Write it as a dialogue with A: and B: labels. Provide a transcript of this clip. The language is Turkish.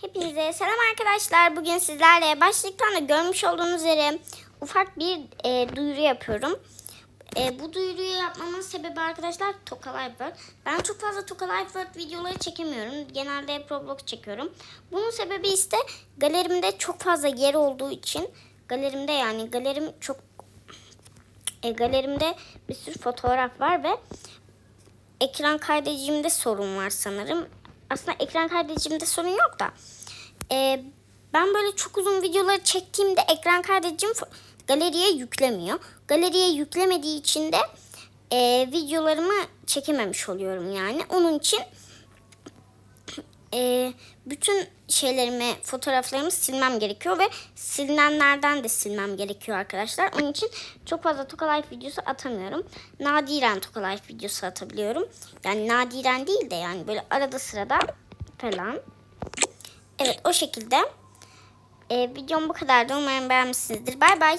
A: Hepinize selam arkadaşlar. Bugün sizlerle başlıktan da görmüş olduğunuz üzere ufak bir e, duyuru yapıyorum. E, bu duyuruyu yapmamın sebebi arkadaşlar Toka Life World. Ben çok fazla Toka Life World videoları çekemiyorum. Genelde hep Roblox çekiyorum. Bunun sebebi ise galerimde çok fazla yer olduğu için galerimde yani galerim çok e, galerimde bir sürü fotoğraf var ve ekran kaydedicimde sorun var sanırım. Aslında ekran kaydedicimde sorun yok da. Ee, ben böyle çok uzun videoları çektiğimde ekran kaydedicim galeriye yüklemiyor. Galeriye yüklemediği için de e, videolarımı çekememiş oluyorum yani. Onun için e, bütün şeylerimi, fotoğraflarımı silmem gerekiyor ve silinenlerden de silmem gerekiyor arkadaşlar. Onun için çok fazla Toka videosu atamıyorum. Nadiren Toka videosu atabiliyorum. Yani nadiren değil de yani böyle arada sırada falan. Evet o şekilde. E, videom bu kadardı. Umarım beğenmişsinizdir. Bay bay.